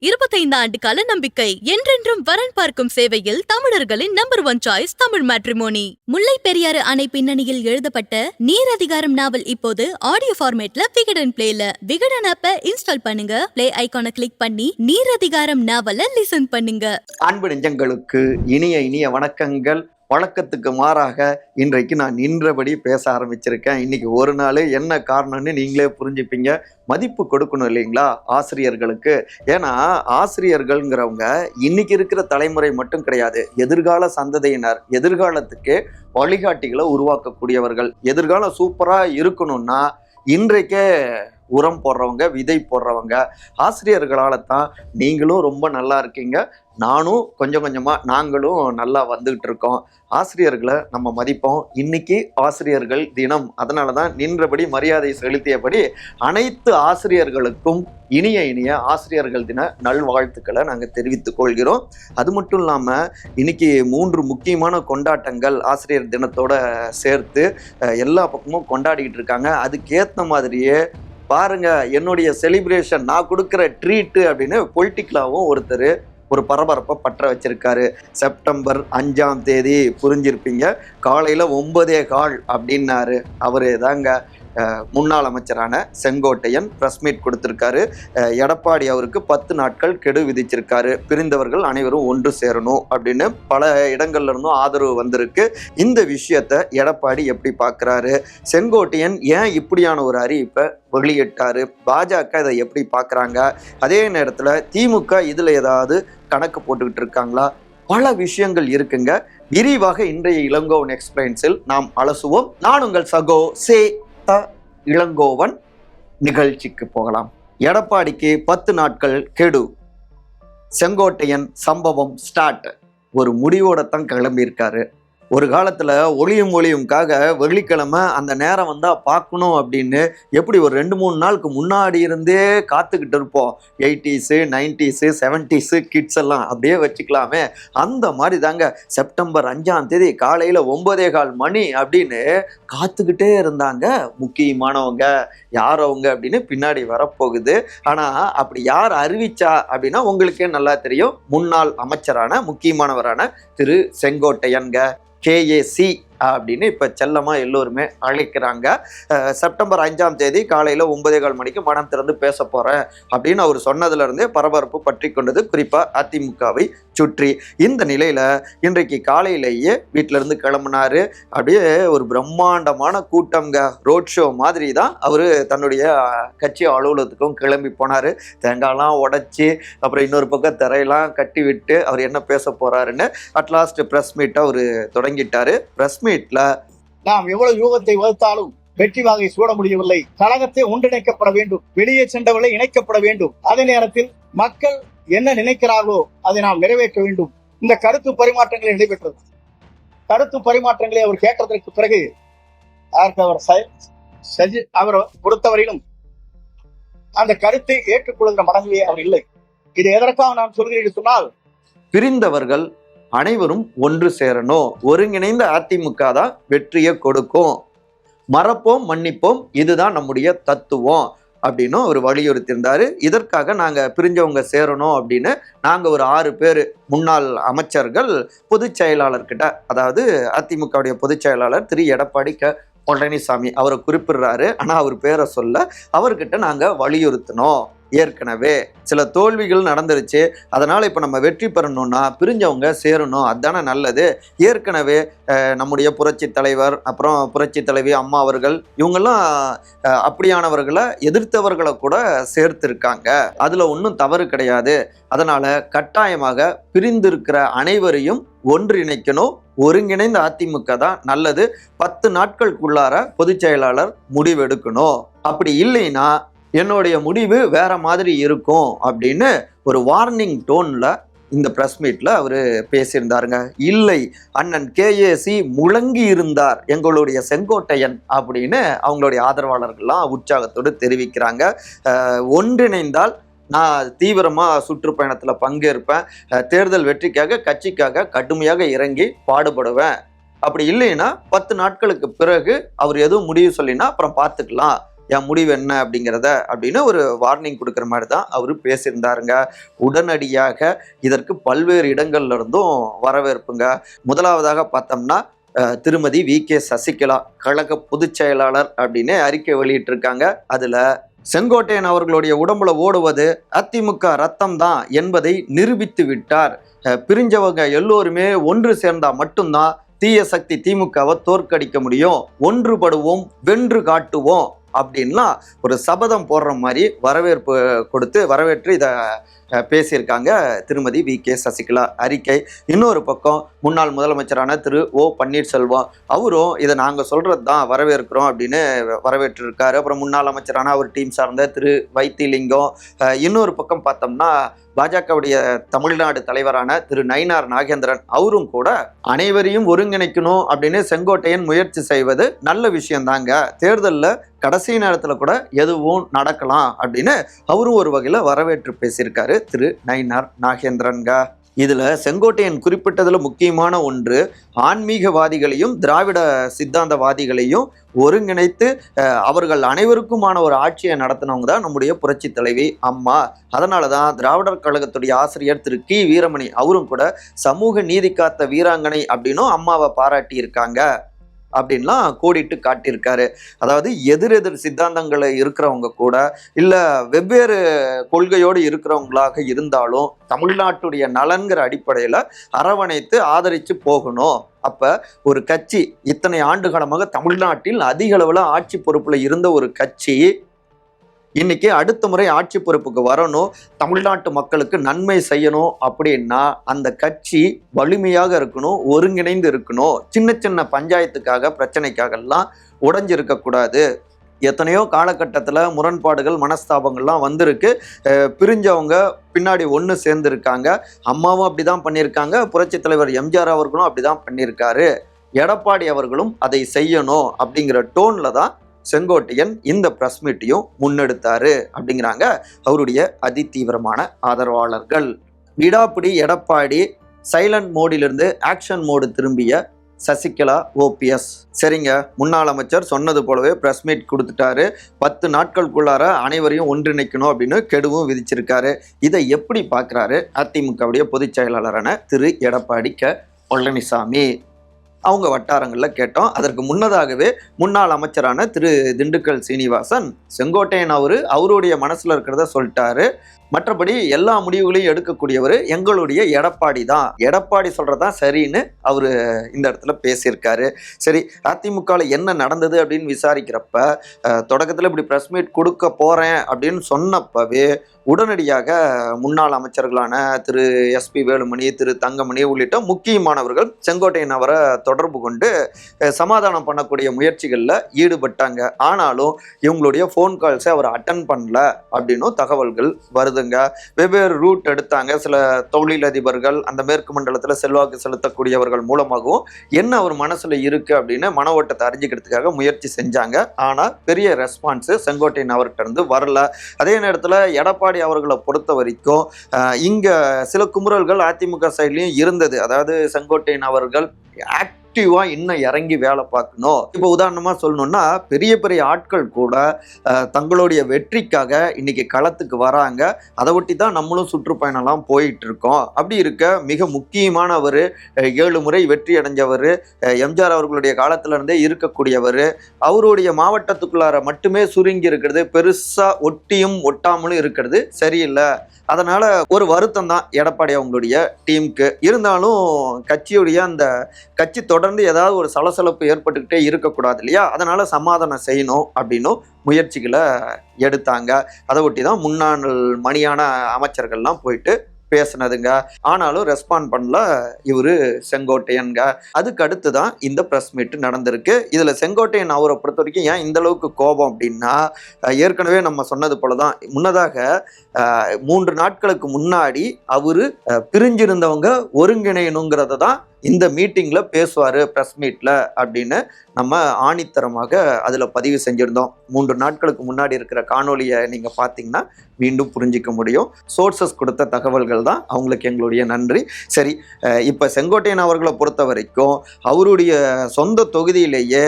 இருபத்தைந்து ஆண்டு கால நம்பிக்கை என்றென்றும் வரன் பார்க்கும் சேவையில் தமிழர்களின் number one choice Tamil matrimony. Mullai Periyar அணை பின்னணியில் எழுதப்பட்ட நீர் அதிகாரம் நாவல் இப்போது ஆடியோ ஃபார்மேட்ல விகடன் பிளேல விகடன் ஆப்ப இன்ஸ்டால் பண்ணுங்க. பிளே ஐகானை கிளிக் பண்ணி நீர் அதிகாரம் நாவல லிசன் பண்ணுங்க. அன்பு நெஞ்சங்களுக்கு இனிய இனிய வணக்கங்கள். வழக்கத்துக்கு மாறாக இன்றைக்கு நான் நின்றபடி பேச ஆரம்பிச்சிருக்கேன். இன்னைக்கு ஒரு நாள் என்ன காரணம்னு நீங்களே புரிஞ்சுப்பீங்க. மதிப்பு கொடுக்கணும் இல்லைங்களா ஆசிரியர்களுக்கு? ஏன்னா ஆசிரியர்கள்ங்கிறவங்க இன்னைக்கு இருக்கிற தலைமுறை மட்டும் கிடையாது. எதிர்கால சந்ததியினர் எதிர்காலத்துக்கு வழிகாட்டிகளை உருவாக்கக்கூடியவர்கள். எதிர்காலம் சூப்பராக இருக்கணும்னா இன்றைக்கே உரம் போடுறவங்க விதை போடுறவங்க ஆசிரியர்களால் தான் நீங்களும் ரொம்ப நல்லா இருக்கீங்க. நானும் கொஞ்சம் கொஞ்சமாக நாங்களும் நல்லா வந்துக்கிட்டு இருக்கோம். ஆசிரியர்களை நம்ம மதிப்போம். இன்னைக்கு ஆசிரியர்கள் தினம். அதனால தான் நின்றபடி மரியாதை செலுத்தியபடி அனைத்து ஆசிரியர்களுக்கும் இனிய இனிய ஆசிரியர்கள் தின நல்வாழ்த்துக்களை நாங்கள் தெரிவித்துக் கொள்கிறோம். அது மட்டும் இல்லாமல் இன்னைக்கு மூன்று முக்கியமான கொண்டாட்டங்கள் ஆசிரியர் தினத்தோட சேர்த்து எல்லா பக்கமும் கொண்டாடிக்கிட்டு இருக்காங்க. அதுக்கேற்ற மாதிரியே பாருங்க என்னுடைய செலிப்ரேஷன் நான் கொடுக்குற ட்ரீட்டு அப்படின்னு பொலிட்டிக்கலாகவும் ஒருத்தர் ஒரு பரபரப்பை பற்ற வச்சிருக்காரு. செப்டம்பர் அஞ்சாம் தேதி புரிஞ்சிருப்பீங்க. காலையில் ஒன்பதே கால் அப்படின்னாரு. அவர் தாங்க முன்னாள் அமைச்சரான செங்கோட்டையன் ப்ரெஸ் மீட் கொடுத்துருக்காரு. எடப்பாடி அவருக்கு பத்து நாட்கள் கெடு விதிச்சிருக்காரு. பிரிந்தவர்கள் அனைவரும் ஒன்று சேரணும் அப்படின்னு பல இடங்கள்ல இருந்தும் ஆதரவு வந்திருக்கு. இந்த விஷயத்த எடப்பாடி எப்படி பார்க்குறாரு செங்கோட்டையன் ஏன் இப்படியான ஒரு அறிவிப்பை வெளியிட்டாரு? பாஜக இதை எப்படி பார்க்குறாங்க அதே நேரத்தில் திமுக இதில் ஏதாவது கணக்கு போட்டுக்கிட்டு இருக்காங்களா? பல விஷயங்கள் இருக்குங்க. விரிவாக இன்றைய இளங்கோவன் எக்ஸ்பிளைன்ஸில் நாம் அலசுவோம். நான் உங்கள் சகோ சே த இளங்கோவன் நிகழ்ச்சிக்கு போகலாம். எடப்பாடிக்கு பத்து நாட்கள் கெடு. செங்கோட்டையன் சம்பவம் ஸ்டார்ட் ஒரு முடிவோட தான் கிளம்பியிருக்காரு. ஒரு காலத்தில் ஒளியும் ஒளியும்காக வெள்ளிக்கிழமை அந்த நேரம் வந்தால் பார்க்கணும் அப்படின்னு எப்படி ஒரு ரெண்டு மூணு நாளுக்கு முன்னாடி இருந்தே காத்துக்கிட்டு இருப்போம். எயிட்டிஸு நைன்டிஸு செவன்டிஸு கிட்ஸ் எல்லாம் அப்படியே வச்சுக்கலாமே. அந்த மாதிரி தாங்க செப்டம்பர் அஞ்சாம் தேதி காலையில் ஒம்பதே கால் மணி அப்படின்னு காத்துக்கிட்டே இருந்தாங்க முக்கியமானவங்க. யார் அவங்க அப்படின்னு பின்னாடி வரப்போகுது. ஆனால் அப்படி யார் அறிவிச்சா அப்படின்னா உங்களுக்கே நல்லா தெரியும். முன்னாள் அமைச்சரான முக்கியமானவரான திரு செங்கோட்டையன்க. கேஏசி அப்படின்னு இப்போ செல்லமாக எல்லோருமே அழைக்கிறாங்க. செப்டம்பர் அஞ்சாம் தேதி காலையில் ஒன்பதே கால் மணிக்கு மனம் திறந்து பேச போகிறேன் அப்படின்னு அவர் சொன்னதுலேருந்தே பரபரப்பு பற்றி கொண்டது குறிப்பாக அதிமுகவை சுற்றி. இந்த நிலையில் இன்றைக்கு காலையிலேயே வீட்டிலேருந்து கிளம்புனார். அப்படியே ஒரு பிரம்மாண்டமான கூட்டம்ங்க. ரோட் ஷோ மாதிரி தான் அவர் தன்னுடைய கட்சி அலுவலகத்துக்கும் கிளம்பி போனார். தேங்காய்லாம் உடச்சி அப்புறம் இன்னொரு பக்கம் திரையெல்லாம் கட்டி விட்டு அவர் என்ன பேச போகிறாருன்னு அட்லாஸ்ட் ப்ரெஸ் மீட்டை அவர் தொடங்கிட்டார். ப்ரெஸ் காஷ்மீர்ல நாம் எவ்வளவு யூகத்தை வகுத்தாலும் வெற்றி வாகை சூட முடியவில்லை. கழகத்தை ஒன்றிணைக்கப்பட வேண்டும். வெளியே சென்றவர்களை இணைக்கப்பட வேண்டும். அதே நேரத்தில் மக்கள் என்ன நினைக்கிறார்களோ அதை நாம் நிறைவேற்ற வேண்டும். இந்த கருத்து பரிமாற்றங்களை நடைபெற்றது. கருத்து பரிமாற்றங்களை அவர் கேட்டதற்கு பிறகு அதற்கு அவர் அவர் பொறுத்தவரையிலும் அந்த கருத்தை ஏற்றுக்கொள்கிற மனதிலே அவர் இல்லை. இது எதற்காக நான் சொல்கிறேன் சொன்னால் பிரிந்தவர்கள் அனைவரும் ஒன்று சேரணும். ஒருங்கிணைந்த அதிமுக தான் வெற்றியை கொடுக்கும். மறப்போம் மன்னிப்போம் இதுதான் நம்முடைய தத்துவம் அப்படின்னும் அவர் வலியுறுத்தியிருந்தாரு. இதற்காக நாங்கள் பிரிஞ்சவங்க சேரணும் அப்படின்னு நாங்கள் ஒரு ஆறு பேர் முன்னாள் அமைச்சர்கள் பொதுச் செயலாளர்கிட்ட அதாவது அதிமுகவுடைய பொதுச் செயலாளர் திரு. எடப்பாடி க. பழனிசாமி அவரை குறிப்பிடுறாரு. ஆனால் அவர் பேரை சொல்ல அவர்கிட்ட நாங்கள் வலியுறுத்தினோம். ஏற்கனவே சில தோல்விகள் நடந்துருச்சு. அதனால் இப்போ நம்ம வெற்றி பெறணும்னா பிரிஞ்சவங்க சேரணும். அதுதானே நல்லது. ஏற்கனவே நம்முடைய புரட்சி தலைவர் அப்புறம் புரட்சி தலைவி அம்மா அவர்கள் இவங்கெல்லாம் அப்படியானவர்களை எதிர்த்தவர்களை கூட சேர்த்துருக்காங்க. அதில் ஒன்றும் தவறு கிடையாது. அதனால் கட்டாயமாக பிரிந்திருக்கிற அனைவரையும் ஒன்றிணைக்கணும். ஒருங்கிணைந்த அதிமுக தான் நல்லது. பத்து நாட்களுக்குள்ளார பொதுச் செயலாளர் முடிவெடுக்கணும். அப்படி இல்லைன்னா என்னுடைய முடிவு வேற மாதிரி இருக்கும் அப்படின்னு ஒரு வார்னிங் டோன்ல இந்த ப்ரெஸ் மீட்ல அவர் பேசியிருந்தாருங்க. இல்லை அண்ணன் கேஏசி முழங்கி இருந்தார் எங்களுடைய செங்கோட்டையன் அப்படின்னு அவங்களுடைய ஆதரவாளர்கள்லாம் உற்சாகத்தோடு தெரிவிக்கிறாங்க. ஒன்றிணைந்தால் நான் தீவிரமாக சுற்றுப்பயணத்தில் பங்கேற்பேன். தேர்தல் வெற்றிக்காக கட்சிக்காக கடுமையாக இறங்கி பாடுபடுவேன். அப்படி இல்லைன்னா பத்து நாட்களுக்கு பிறகு அவர் எதுவும் முடிவு சொல்லினா அப்புறம் பார்த்துக்கலாம். என் முடிவு என்ன அப்படிங்கிறத அப்படின்னு ஒரு வார்னிங் கொடுக்குற மாதிரி தான் அவர் பேசியிருந்தாருங்க. உடனடியாக இதற்கு பல்வேறு இடங்கள்ல இருந்தும் வரவேற்புங்க. முதலாவதாக பார்த்தோம்னா திருமதி வி. கே. சசிகலா கழக பொதுச் செயலாளர் அப்படின்னு அறிக்கை வெளியிட்டிருக்காங்க. அதில் செங்கோட்டையன் அவர்களுடைய உடம்புல ஓடுவது அதிமுக ரத்தம் தான் என்பதை நிரூபித்து விட்டார். பிரிஞ்சவங்க எல்லோருமே ஒன்று சேர்ந்தா மட்டும்தான் தீய சக்தி திமுகவை தோற்கடிக்க முடியும். ஒன்றுபடுவோம் வென்று காட்டுவோம். அப்படின்லாம் ஒரு சபதம் போடுற மாதிரி வரவேற்பு கொடுத்து வரவேற்று இதை பேசியிருக்காங்க திருமதி வி. கே. சசிகலா. அறிக்கை இன்னொரு பக்கம் முன்னாள் முதலமைச்சரான திரு. ஓ. பன்னீர்செல்வம். அவரும் இதை நாங்கள் சொல்கிறது தான் வரவேற்கிறோம் அப்படின்னு வரவேற்றிருக்காரு. அப்புறம் முன்னாள் அமைச்சரான அவர் டீம் சார்ந்த திரு. வைத்திலிங்கம். இன்னொரு பக்கம் பார்த்தோம்னா பாஜகவுடைய தமிழ்நாடு தலைவரான திரு. நயினார் நாகேந்திரன். அவரும் கூட அனைவரையும் ஒருங்கிணைக்கணும் அப்படின்னு செங்கோட்டையன் முயற்சி செய்வது நல்ல விஷயம்தாங்க தேர்தலில் கடைசி நேரத்தில் கூட எதுவும் நடக்கலாம் அப்படின்னு அவரும் ஒரு வகையில் வரவேற்று பேசியிருக்காரு. திரு நயினார் நாகேந்திரன்கா. இதில் செங்கோட்டையன் குறிப்பிட்டதில் முக்கியமான ஒன்று ஆன்மீகவாதிகளையும் திராவிட சித்தாந்தவாதிகளையும் ஒருங்கிணைத்து அவர்கள் அனைவருக்குமான ஒரு ஆட்சியை நடத்தினவங்க தான் நம்முடைய புரட்சி தலைவி அம்மா. அதனால தான் திராவிடர் கழகத்துடைய ஆசிரியர் திரு கி வீரமணி அவரும் கூட சமூக நீதி காத்த வீராங்கனை அப்படின்னும் அம்மாவை பாராட்டி இருக்காங்க அப்படின்லாம் கோடிட்டு காட்டியிருக்காரு. அதாவது எதிரெதிர் சித்தாந்தங்களை இருக்கிறவங்க கூட இல்லை வெவ்வேறு கொள்கையோடு இருக்கிறவங்களாக இருந்தாலும் தமிழ்நாட்டுடைய நலன்கிற அடிப்படையில் அரவணைத்து ஆதரித்து போகணும். அப்போ ஒரு கட்சி இத்தனை ஆண்டு காலமாக தமிழ்நாட்டில் அதிக அளவில் ஆட்சி பொறுப்பில் இருந்த ஒரு கட்சி இன்னைக்கு அடுத்த முறை ஆட்சி பொறுப்புக்கு வரணும் தமிழ்நாட்டு மக்களுக்கு நன்மை செய்யணும் அப்படின்னா அந்த கட்சி வலிமையாக இருக்கணும் ஒருங்கிணைந்து இருக்கணும். சின்ன சின்ன பஞ்சாயத்துக்காக பிரச்சனைக்காகலாம் உடஞ்சிருக்கக்கூடாது எத்தனையோ காலகட்டத்தில் முரண்பாடுகள் மனஸ்தாபங்கள்லாம் வந்திருக்கு. பிரிஞ்சவங்க பின்னாடி ஒன்று சேர்ந்துருக்காங்க. அம்மாவும் அப்படி தான் பண்ணியிருக்காங்க. புரட்சித் தலைவர் எம்ஜிஆர் அவர்களும் அப்படி தான் பண்ணியிருக்காரு. எடப்பாடி அவர்களும் அதை செய்யணும் அப்படிங்கிற டோனில் தான் செங்கோட்டையன் இந்த ப்ரெஸ் மீட்டையும் முன்னெடுத்தாரு அப்படிங்கிறாங்க அவருடைய அதிதீவிரமான ஆதரவாளர்கள். விடாப்பிடி எடப்பாடி சைலண்ட் மோடிலிருந்து ஆக்ஷன் மோடு திரும்பிய சசிகலா ஓபிஎஸ் சரிங்க முன்னாள் அமைச்சர் சொன்னது போலவே ப்ரெஸ் மீட் கொடுத்துட்டாரு. பத்து நாட்களுக்குள்ளார அனைவரையும் ஒன்றிணைக்கணும் அப்படின்னு கெடுவும் விதிச்சிருக்காரு. இதை எப்படி பார்க்குறாரு அதிமுகவுடைய பொதுச் செயலாளரான திரு. எடப்பாடி க. பழனிசாமி. அவங்க வட்டாரங்களில் கேட்டோம். அதற்கு முன்னதாகவே முன்னாள் அமைச்சரான திரு திண்டுக்கல் சீனிவாசன் செங்கோட்டையன் அவரு அவருடைய மனசில் இருக்கிறத சொல்லிட்டாரு. மற்றபடி எல்லா முடிவுகளையும் எடுக்கக்கூடியவர் எங்களுடைய எடப்பாடி தான். எடப்பாடி சொல்றதான் சரின்னு அவர் இந்த இடத்துல பேசியிருக்காரு. சரி அதிமுகவில் என்ன நடந்தது அப்படின்னு விசாரிக்கிறப்ப தொடக்கத்தில் இப்படி ப்ரெஸ் மீட் கொடுக்க போகிறேன் அப்படின்னு சொன்னப்பவே உடனடியாக முன்னாள் அமைச்சர்களான திரு எஸ்பி வேலுமணி திரு தங்கமணி உள்ளிட்ட முக்கியமானவர்கள் செங்கோட்டையன் அவரை தொடர்பு கொண்டு சமாதானம் பண்ணக்கூடிய முயற்சிகளில் ஈடுபட்டாங்க. ஆனாலும் இவங்களுடைய ஃபோன் கால்ஸை அவர் அட்டன் பண்ணல அப்படின்னும் தகவல்கள் வருது. வருதுங்க வெவ்வேறு ரூட் எடுத்தாங்க. சில தொழிலதிபர்கள் அந்த மேற்கு மண்டலத்தில் செல்வாக்கு செலுத்தக்கூடியவர்கள் மூலமாகவும் என்ன அவர் மனசில் இருக்குது அப்படின்னு மன ஓட்டத்தை அறிஞ்சிக்கிறதுக்காக முயற்சி செஞ்சாங்க. ஆனால் பெரிய ரெஸ்பான்ஸு செங்கோட்டையன் அவர்கிட்ட இருந்து வரல. அதே நேரத்தில் எடப்பாடி அவர்களை பொறுத்த வரைக்கும் இங்கே சில குமுறல்கள் அதிமுக சைட்லேயும் இருந்தது. அதாவது செங்கோட்டையன் அவர்கள் ஆக்டிவா இன்னும் இறங்கி வேலை பார்க்கணும். இப்போ உதாரணமா சொல்லணும்னா பெரிய பெரிய ஆட்கள் கூட தங்களுடைய வெற்றிக்காக இன்னைக்கு களத்துக்கு வராங்க. அதை ஒட்டி தான் நம்மளும் சுற்றுப்பயணம்லாம் போயிட்டு இருக்கோம் அப்படி இருக்க மிக முக்கியமானவர் ஏழு முறை வெற்றி அடைஞ்சவர் எம்ஜிஆர் அவர்களுடைய காலத்துல இருந்தே இருக்கக்கூடியவர் அவருடைய மாவட்டத்துக்குள்ளார மட்டுமே சுருங்கி இருக்கிறது பெருசா ஒட்டியும் ஒட்டாமலும் இருக்கிறது சரியில்லை. அதனால ஒரு வருத்தம் தான் எடப்பாடி அவங்களுடைய டீமுக்கு. இருந்தாலும் கட்சியுடைய அந்த கட்சி தொடர்ந்து ஏதாவது ஒரு சலசலப்பு ஏற்பட்டுக்கிட்டே இருக்கக்கூடாது இல்லையா? அதனால் சமாதானம் செய்யணும் அப்படின்னும் முயற்சிகளை எடுத்தாங்க. அதை ஒட்டி தான் முன்னாள் மணியான அமைச்சர்கள்லாம் போயிட்டு பேசுனதுங்க. ஆனாலும் ரெஸ்பாண்ட் பண்ணல இவர் செங்கோட்டையன்க அதுக்கு அடுத்து தான் இந்த ப்ரெஸ் மீட் நடந்திருக்கு. இதில் செங்கோட்டையன் அவரை பொறுத்த வரைக்கும் ஏன் இந்த அளவுக்கு கோபம் அப்படின்னா ஏற்கனவே நம்ம சொன்னது போல தான் முன்னதாக மூன்று நாட்களுக்கு முன்னாடி அவர் பிரிஞ்சிருந்தவங்க ஒருங்கிணையணுங்கிறத தான் இந்த மீட்டிங்கில் பேசுவார் ப்ரெஸ் மீட்டில் அப்படின்னு நம்ம ஆணித்தரமாக அதில் பதிவு செஞ்சுருந்தோம். மூன்று நாட்களுக்கு முன்னாடி இருக்கிற காணொலியை நீங்கள் பார்த்தீங்கன்னா மீண்டும் புரிஞ்சிக்க முடியும். சோர்சஸ் கொடுத்த தகவல்கள் தான் அவங்களுக்கு எங்களுடைய நன்றி. சரி இப்போ செங்கோட்டையன் அவர்களை பொறுத்த வரைக்கும் அவருடைய சொந்த தொகுதியிலேயே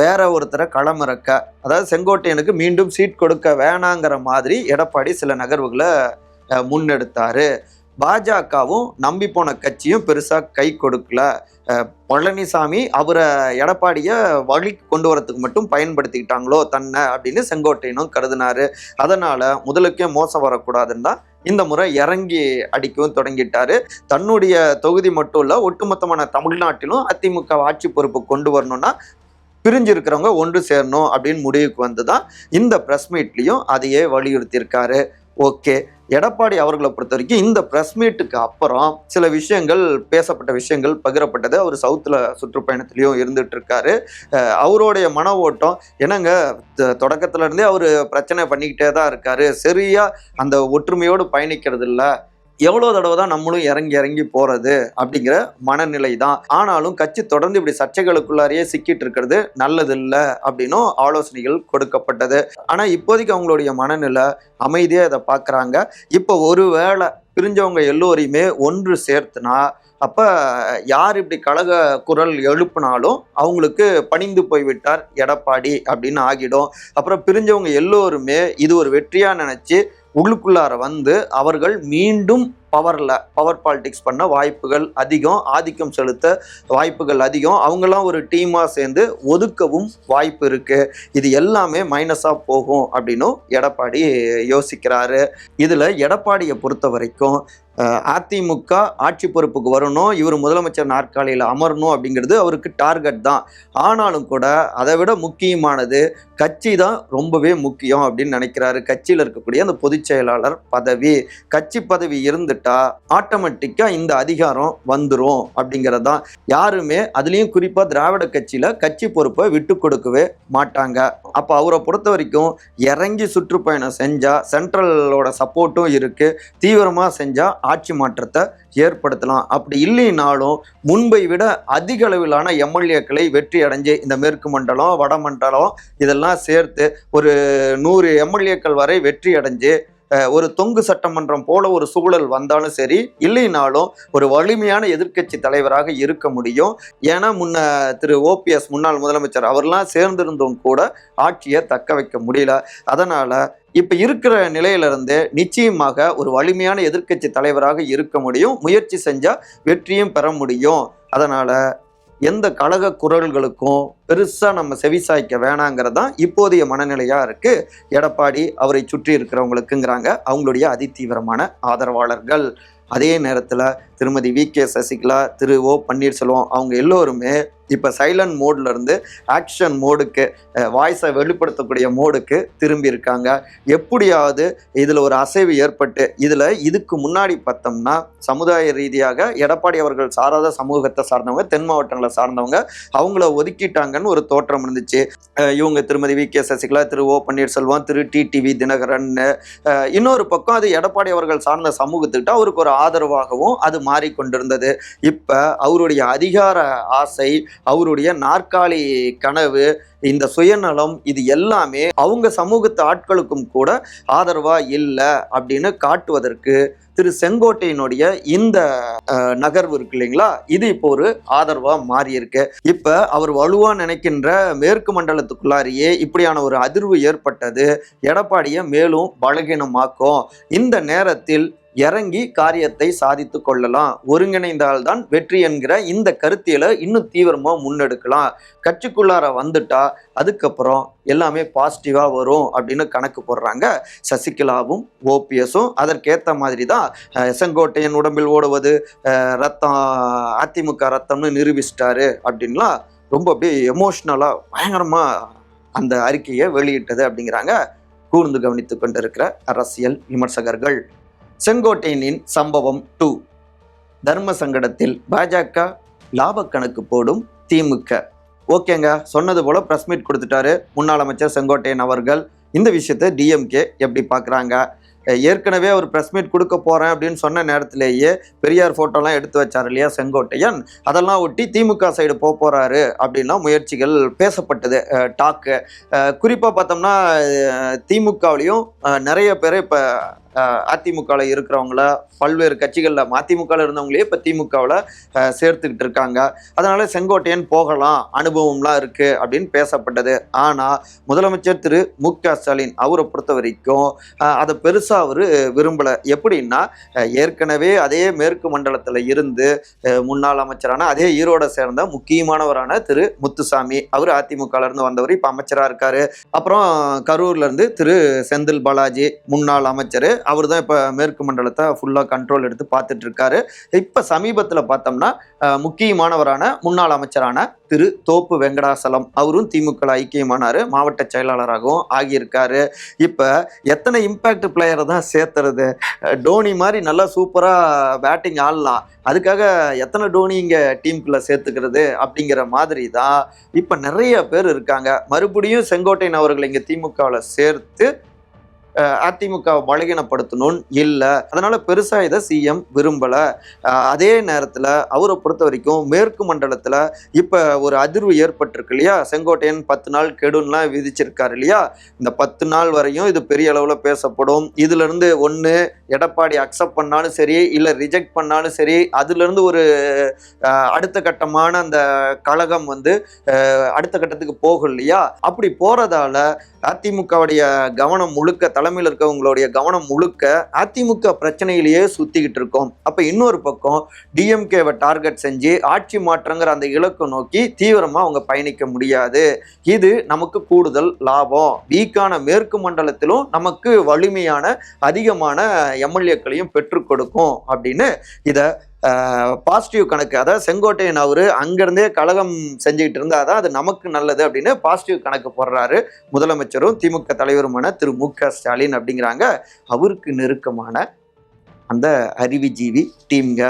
வேற ஒருத்தரை களமிறக்க அதாவது செங்கோட்டையனுக்கு மீண்டும் சீட் கொடுக்க வேணாங்கிற மாதிரி எடப்பாடி சில நகர்வுகளை முன்னெடுத்தார். பாஜகவும் நம்பி போன கட்சியும் பெருசாக கை கொடுக்கல. பழனிசாமி அவரை எடப்பாடியை வழி கொண்டு வரதுக்கு மட்டும் பயன்படுத்திக்கிட்டாங்களோ தன்னை அப்படின்னு செங்கோட்டையனும் கருதினாரு. அதனால முதலுக்கே மோசம் வரக்கூடாதுன்னு தான் இந்த முறை இறங்கி அடிக்கவும் தொடங்கிட்டாரு. தன்னுடைய தொகுதி மட்டும் இல்ல ஒட்டுமொத்தமான தமிழ்நாட்டிலும் அதிமுக ஆட்சி பொறுப்பு கொண்டு வரணும்னா பிரிஞ்சிருக்கிறவங்க ஒன்று சேரணும் அப்படின்னு முடிவுக்கு வந்து தான் இந்த ப்ரெஸ் மீட்லேயும் அதையே வலியுறுத்தியிருக்காரு. ஓகே. எடப்பாடி அவர்களை பொறுத்த வரைக்கும் இந்த ப்ரெஸ் மீட்டுக்கு அப்புறம் சில விஷயங்கள் பேசப்பட்ட விஷயங்கள் பகிரப்பட்டது அவர் சவுத்தில் சுற்றுப்பயணத்துலேயும் இருந்துட்டு இருக்காரு. அவருடைய மன ஓட்டம் என்னங்க தொடக்கத்துலேருந்தே அவர் பிரச்சனை பண்ணிக்கிட்டே தான் இருக்காரு. சரியாக அந்த ஒற்றுமையோடு பயணிக்கிறது இல்லை எவ்வளோ தடவை தான் நம்மளும் இறங்கி இறங்கி போகிறது அப்படிங்கிற மனநிலை தான் ஆனாலும் கட்சி தொடர்ந்து இப்படி சர்ச்சைகளுக்குள்ளாரையே சிக்கிட்டு இருக்கிறது நல்லதில்லை அப்படின்னும் ஆலோசனைகள் கொடுக்கப்பட்டது. ஆனால் இப்போதைக்கு அவங்களுடைய மனநிலை அமைதியாக இதை பார்க்குறாங்க இப்போ ஒரு வேளை பிரிஞ்சவங்க எல்லோரையுமே ஒன்று சேர்த்துனா அப்போ யார் இப்படி கழக குரல் எழுப்பினாலும் அவங்களுக்கு பணிந்து போய்விட்டார் எடப்பாடி அப்படின்னு ஆகிடும். அப்புறம் பிரிஞ்சவங்க எல்லோருமே இது ஒரு வெற்றியாக நினச்சி உள்ளுக்குள்ளார வந்து அவர்கள் மீண்டும் பவரில் பவர் பாலிடிக்ஸ் பண்ண வாய்ப்புகள் அதிகம் ஆதிக்கம் செலுத்த வாய்ப்புகள் அதிகம். அவங்களாம் ஒரு டீமாக சேர்ந்து ஒதுக்கவும் வாய்ப்பு இருக்குது இது எல்லாமே மைனஸாக போகும் அப்படின்னும் எடப்பாடி யோசிக்கிறாரு. இதில் எடப்பாடியை பொறுத்த வரைக்கும் அதிமுக ஆட்சி பொறுப்புக்கு வரணும் இவர் முதலமைச்சர் நாற்காலியில் அமரணும் அப்படிங்கிறது அவருக்கு டார்கெட் தான். ஆனாலும் கூட அதை விட முக்கியமானது கட்சி தான் ரொம்பவே முக்கியம் அப்படின்னு நினைக்கிறாரு. கட்சியில் இருக்கக்கூடிய அந்த பொதுச் செயலாளர் பதவி. கட்சி பதவி இருந்துட்டா ஆட்டோமேட்டிக்காக இந்த அதிகாரம் வந்துடும் அப்படிங்கிறது தான். யாருமே அதுலேயும் குறிப்பாக திராவிட கட்சியில் கட்சி பொறுப்பை விட்டு கொடுக்கவே மாட்டாங்க. அப்போ அவரை பொறுத்த வரைக்கும் இறங்கி சுற்றுப்பயணம் செஞ்சால் சென்ட்ரலோட சப்போர்ட்டும் இருக்குது தீவிரமாக செஞ்சால் ஆட்சி மாற்றத்தை ஏற்படுத்தலாம். அப்படி இல்லைனாலும் முன்பை விட அதிக அளவிலான எம்எல்ஏக்களை வெற்றி அடைஞ்சு இந்த மேற்கு மண்டலம் வடமண்டலம் இதெல்லாம் சேர்த்து ஒரு நூறு எம்எல்ஏக்கள் வரை வெற்றி அடைஞ்சு ஒரு தொங்கு சட்டமன்றம் போல ஒரு சூழல் வந்தாலும் சரி இல்லைனாலும் ஒரு வலிமையான எதிர்க்கட்சி தலைவராக இருக்க முடியும். ஏன்னா முன்ன திரு ஓபிஎஸ் முன்னாள் முதலமைச்சர் அவர்லாம் சேர்ந்திருந்தும் கூட ஆட்சியை தக்க வைக்க முடியல. அதனால இப்போ இருக்கிற நிலையிலிருந்து நிச்சயமாக ஒரு வலிமையான எதிர்க்கட்சி தலைவராக இருக்க முடியும். முயற்சி செஞ்சால் வெற்றியும் பெற முடியும். அதனால் எந்த கழக குரல்களுக்கும் பெருசாக நம்ம செவிசாய்க்க வேணாங்கிறது தான் இப்போதைய மனநிலையாக இருக்குது எடப்பாடி அவரை சுற்றி இருக்கிறவங்களுக்குங்கிறாங்க. அவங்களுடைய அதிதீவிரமான ஆதரவாளர்கள். அதே நேரத்தில் Thirumathi V K Sasikala Thiru O Panneerselvam அவங்க எல்லோருமே இப்போ சைலண்ட் மோட்ல இருந்து ஆக்ஷன் மோடுக்கு வாய்ஸை வெளிப்படுத்தக்கூடிய மோடுக்கு திரும்பி இருக்காங்க. எப்படியாவது இதில் ஒரு அசைவு ஏற்பட்டு இதில் இதுக்கு முன்னாடி பார்த்தோம்னா சமுதாய ரீதியாக எடப்பாடி அவர்கள் சாராத சமூகத்தை சார்ந்தவங்க தென் மாவட்டங்களை சார்ந்தவங்க அவங்கள ஒதுக்கிட்டாங்கன்னு ஒரு தோற்றம் இருந்துச்சு. இவங்க Thirumathi V. K. Sasikala Thiru. O. Panneerselvam Thiru. TTV Dhinakaran இன்னொரு பக்கம் அது எடப்பாடி அவர்கள் சார்ந்த சமூகத்துக்கிட்ட அவருக்கு ஒரு ஆதரவாகவும் அது மாறிக்கொண்டிருந்தது. இப்போ அவருடைய அதிகார ஆசை அவருடைய நாற்காலி கனவு இந்த சுயநலம் இது எல்லாமே அவங்க சமூகத்து ஆட்களுக்கும் கூட ஆதரவா இல்லை அப்படின்னு காட்டுவதற்கு திரு செங்கோட்டையினுடைய இந்த நகர்வு இருக்கு இல்லைங்களா? இது இப்போ ஒரு ஆதரவா மாறி இருக்கு இப்ப அவர் வலுவா நினைக்கின்ற மேற்கு மண்டலத்துக்குள்ளாரியே இப்படியான ஒரு அதிர்வு ஏற்பட்டது. எடப்பாடியை மேலும் பலகீனமாக்கும். இந்த நேரத்தில் இறங்கி காரியத்தை சாதித்து கொள்ளலாம். ஒருங்கிணைந்தால்தான் வெற்றி என்கிற இந்த கருத்தியலை இன்னும் தீவிரமா முன்னெடுக்கலாம். கட்சிக்குள்ளார வந்துட்டா அதுக்கப்புறம் எல்லாமே பாசிட்டிவாக வரும் அப்படின்னு கணக்கு போடுறாங்க. சசிகலாவும் ஓபிஎஸும் அதற்கேற்ற மாதிரி தான் செங்கோட்டையன் உடம்பில் ஓடுவது ரத்தம் அதிமுக ரத்தம்னு நிரூபிச்சிட்டாரு அப்படின்லாம் ரொம்ப அப்படியே எமோஷ்னலாக பயங்கரமாக அந்த அறிக்கையை வெளியிட்டது அப்படிங்கிறாங்க. கூர்ந்து கவனித்து கொண்டிருக்கிற அரசியல் விமர்சகர்கள். செங்கோட்டையனின் சம்பவம் டூ தர்ம சங்கடத்தில் பாஜக லாப கணக்கு போடும் திமுக. ஓகேங்க. சொன்னது போல பிரஸ் மீட் கொடுத்துட்டாரு. முன்னாள் அமைச்சர் செங்கோட்டையன் அவர்கள். இந்த விஷயத்தை டிஎம்கே எப்படி பார்க்குறாங்க ஏற்கனவே அவர் பிரஸ் மீட் கொடுக்க போகிறேன் அப்படின்னு சொன்ன நேரத்திலேயே பெரியார் ஃபோட்டோலாம் எடுத்து வச்சார் இல்லையா செங்கோட்டையன்? அதெல்லாம் ஒட்டி திமுக சைடு போக போகிறாரு அப்படின்லாம் முயற்சிகள் பேசப்பட்டது. டாக்கு குறிப்பாக பார்த்தோம்னா திமுகவிலையும் நிறைய பேர் இப்போ அதிமுகவில் இருக்கிறவங்கள பல்வேறு கட்சிகளில் மதிமுகவில் இருந்தவங்களே இப்போ திமுகவில் சேர்த்துக்கிட்டு இருக்காங்க. அதனால் செங்கோட்டையன் போகலாம் அனுபவம்லாம் இருக்குது அப்படின்னு பேசப்பட்டது. ஆனால் முதலமைச்சர் திரு. மு. க. ஸ்டாலின் அவரை பொறுத்த வரைக்கும் அதை பெருசாக அவர் விரும்பலை. எப்படின்னா ஏற்கனவே அதே மேற்கு மண்டலத்தில் இருந்து முன்னாள் அமைச்சரான அதே ஈரோட சேர்ந்த முக்கியமானவரான திரு. முத்துசாமி அவர் அதிமுகல இருந்து வந்தவர் இப்போ அமைச்சராக இருக்கார். அப்புறம் கரூர்லேருந்து திரு. செந்தில் பாலாஜி முன்னாள் அமைச்சர் அவர் தான் இப்போ மேற்கு மண்டலத்தை ஃபுல்லாக கண்ட்ரோல் எடுத்து பார்த்துட்டு இருக்காரு இப்போ சமீபத்தில் பார்த்தோம்னா முக்கியமானவரான முன்னாள் அமைச்சரான திரு தோப்பு வெங்கடாசலம் அவரும் திமுக ஐக்கியமானார் மாவட்ட செயலாளராகவும் ஆகியிருக்காரு. இப்போ எத்தனை இம்பேக்ட் பிளேயரை தான் சேர்த்துறது? டோனி மாதிரி நல்லா சூப்பராக பேட்டிங் ஆடலாம். அதுக்காக எத்தனை டோனி இங்கே டீமுக்குள்ளே சேர்த்துக்கிறது அப்படிங்கிற மாதிரி தான் இப்போ நிறைய பேர் இருக்காங்க. மறுபடியும் செங்கோட்டையன் அவர்கள் இங்கே திமுகவில் சேர்த்து அதிமுகவை பலகீனப்படுத்தணும்னு இல்லை. அதனால் பெருசாக இதை சிஎம் விரும்பலை. அதே நேரத்தில் அவரை பொறுத்த வரைக்கும் மேற்கு மண்டலத்தில் இப்போ ஒரு அதிர்வு ஏற்பட்டிருக்கு இல்லையா? செங்கோட்டையன் பத்து நாள் கெடுன்லாம் விதிச்சிருக்காரு இல்லையா? இந்த பத்து நாள் வரையும் இது பெரிய அளவில் பேசப்படும். இதுலேருந்து ஒன்று எடப்பாடி அக்செப்ட் பண்ணாலும் சரி இல்லை ரிஜெக்ட் பண்ணாலும் சரி அதுலேருந்து ஒரு அடுத்த கட்டமான அந்த கழகம் வந்து அடுத்த கட்டத்துக்கு போகும் இல்லையா? அப்படி போகிறதால அதிமுகவுடைய கவனம் முழுக்க தலைமையில் இருக்கவங்களுடைய கவனம் முழுக்க அதிமுக பிரச்சனையிலேயே சுத்திக்கிட்டு இருக்கோம். அப்ப இன்னொரு பக்கம் டிஎம்கேவை டார்கெட் செஞ்சு ஆட்சி மாற்றங்கிற அந்த இலக்கை நோக்கி தீவிரமா அவங்க பயணிக்க முடியாது. இது நமக்கு கூடுதல் லாபம். வீக்கான மேற்கு மண்டலத்திலும் நமக்கு வலிமையான அதிகமான எம்எல்ஏக்களையும் பெற்றுக் கொடுக்கும் அப்படின்னு இதை பாசிட்டிவ் கணக்கு. அதாவது செங்கோட்டையன் அவர் அங்கேருந்தே கழகம் செஞ்சுக்கிட்டு இருந்தால் தான் அது நமக்கு நல்லது அப்படின்னு பாசிட்டிவ் கணக்கு போடுறாரு முதலமைச்சரும் திமுக தலைவருமான திரு மு க ஸ்டாலின் அப்படிங்கிறாங்க. அவருக்கு நெருக்கமான அந்த அறிவுஜீவி டீம்ங்க.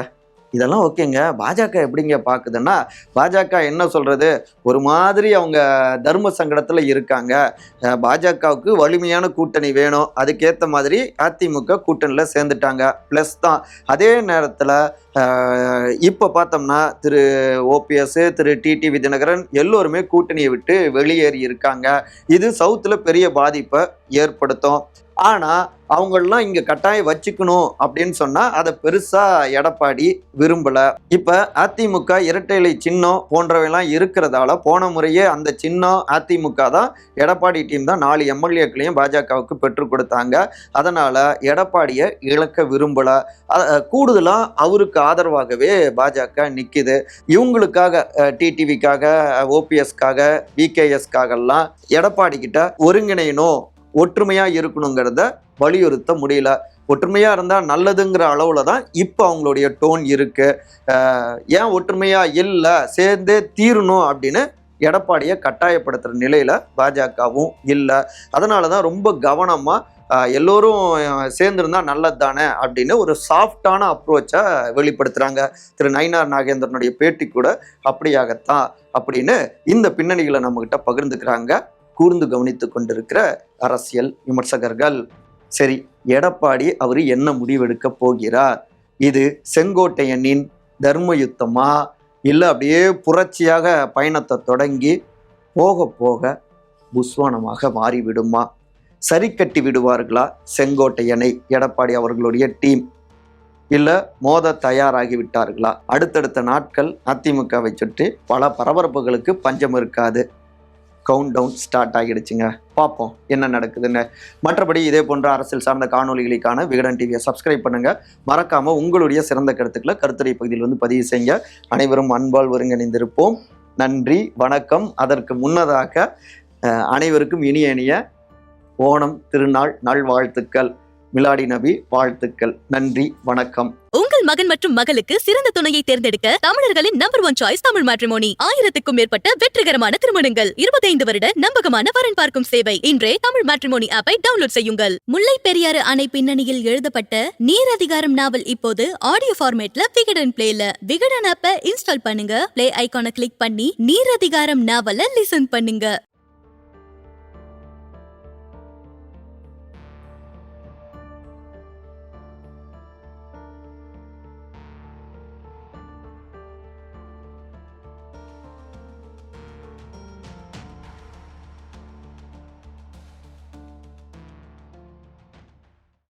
இதெல்லாம் ஓகேங்க. பாஜக எப்படிங்க பார்க்குதுன்னா பாஜக என்ன சொல்கிறது ஒரு மாதிரி அவங்க தர்ம சங்கடத்தில் இருக்காங்க. பாஜகவுக்கு வலிமையான கூட்டணி வேணும். அதுக்கேற்ற மாதிரி அதிமுக கூட்டணியில் சேர்ந்துட்டாங்க. ப்ளஸ் தான் அதே நேரத்தில் இப்போ பார்த்தோம்னா திரு ஓபிஎஸ் திரு டிடிவி தினகரன் எல்லோருமே கூட்டணியை விட்டு வெளியேறி இருக்காங்க. இது சவுத்தில் பெரிய பாதிப்பை ஏற்படுத்தும். ஆனால் அவங்களெலாம் இங்கே கட்டாயம் வச்சுக்கணும் அப்படின்னு சொன்னால் அதை பெருசாக எடப்பாடி விரும்பலை. இப்போ அதிமுக இரட்டை இலை சின்னம் போன்றவையெல்லாம் இருக்கிறதால போன முறையே அந்த சின்னம் அதிமுக தான் எடப்பாடி டீம் தான் நாலு எம்எல்ஏக்களையும் பாஜகவுக்கு பெற்றுக் கொடுத்தாங்க. அதனால் எடப்பாடியை இழக்க விரும்பலை. கூடுதலாக அவருக்கு ஆதரவாகவே பாஜக நிற்கிது இவங்களுக்காக டிடிவிக்காக ஓபிஎஸ்க்காக பிகேஎஸ்க்காகலாம் எடப்பாடி கிட்ட ஒருங்கிணையணும் ஒற்றுமையாக இருக்கணுங்கிறத வலியுறுத்த முடியல. ஒற்றுமையாக இருந்தால் நல்லதுங்கிற அளவில் தான் இப்போ அவங்களுடைய டோன் இருக்குது ஏன் ஒற்றுமையாக இல்லை சேர்ந்தே தீரணும் அப்படின்னு எடப்பாடியை கட்டாயப்படுத்துகிற நிலையில் பாஜகவும் இல்லை. அதனால தான் ரொம்ப கவனமாக எல்லோரும் சேர்ந்துருந்தா நல்லது தானே அப்படின்னு ஒரு சாஃப்டான அப்ரோச்சை வெளிப்படுத்துகிறாங்க திரு நயினார் நாகேந்திரனுடைய பேட்டி கூட அப்படியாகத்தான் அப்படின்னு இந்த பின்னணிகளை நம்மக்கிட்ட பகிர்ந்துக்கிறாங்க. கூர்ந்து கவனித்து கொண்டிருக்கிற அரசியல் விமர்சகர்கள். சரி எடப்பாடி அவர் என்ன முடிவெடுக்க போகிறார்? இது செங்கோட்டையனின் தர்ம யுத்தமா இல்லை அப்படியே புரட்சியாக பயணத்தை தொடங்கி போக போக புஸ்வானமாக மாறிவிடுமா? சரி கட்டி விடுவார்களா செங்கோட்டையனை எடப்பாடி அவர்களுடைய டீம்? இல்லை மோத தயாராகிவிட்டார்களா? அடுத்தடுத்த நாட்கள் அதிமுகவை சுற்றி பல பரபரப்புகளுக்கு பஞ்சம் இருக்காது. கவுண்ட் டவுன் ஸ்டார்ட் ஆகிடுச்சுங்க. பார்ப்போம் என்ன நடக்குதுன்னு. மற்றபடி இதே போன்ற அரசியல் சார்ந்த காணொலிகளுக்கான விகடன் டிவியை சப்ஸ்கிரைப் பண்ணுங்க. மறக்காம உங்களுடைய சிறந்த கருத்துக்களை கருத்துரை பகுதியில் வந்து பதிவு செய்யுங்க. அனைவரும் அன்பால் ஒருங்கிணைந்திருப்போம். நன்றி வணக்கம். அதற்கு முன்னதாக அனைவருக்கும் இனிய இனிய ஓணம் திருநாள் நல்வாழ்த்துக்கள். மிலாடி நபி வாழ்த்துக்கள். நன்றி வணக்கம். உங்கள் மகன் மற்றும் மகளுக்கு சிறந்த துணையை தேர்ந்தெடுக்க தமிழர்களின் number one choice Tamil matrimony. ஆயிரத்துக்கும் மேற்பட்ட வெற்றிகரமான திருமணங்கள். இருபத்தைந்து வருட நம்பகமான வரன் பார்க்கும் சேவை. இன்றே தமிழ் மேட்ரிமோனி ஆப்பை டவுன்லோட் செய்யுங்கள். முல்லை பெரியாறு அணை பின்னணியில் எழுதப்பட்ட நீர் அதிகாரம் நாவல் இப்போது ஆடியோ ஃபார்மேட்ல விகடன் பிளேல விகடன் ஆப்பை இன்ஸ்டால் பண்ணுங்க. பிளே ஐகானை கிளிக் பண்ணி நீர் அதிகாரம் நாவல லிசன் பண்ணுங்க.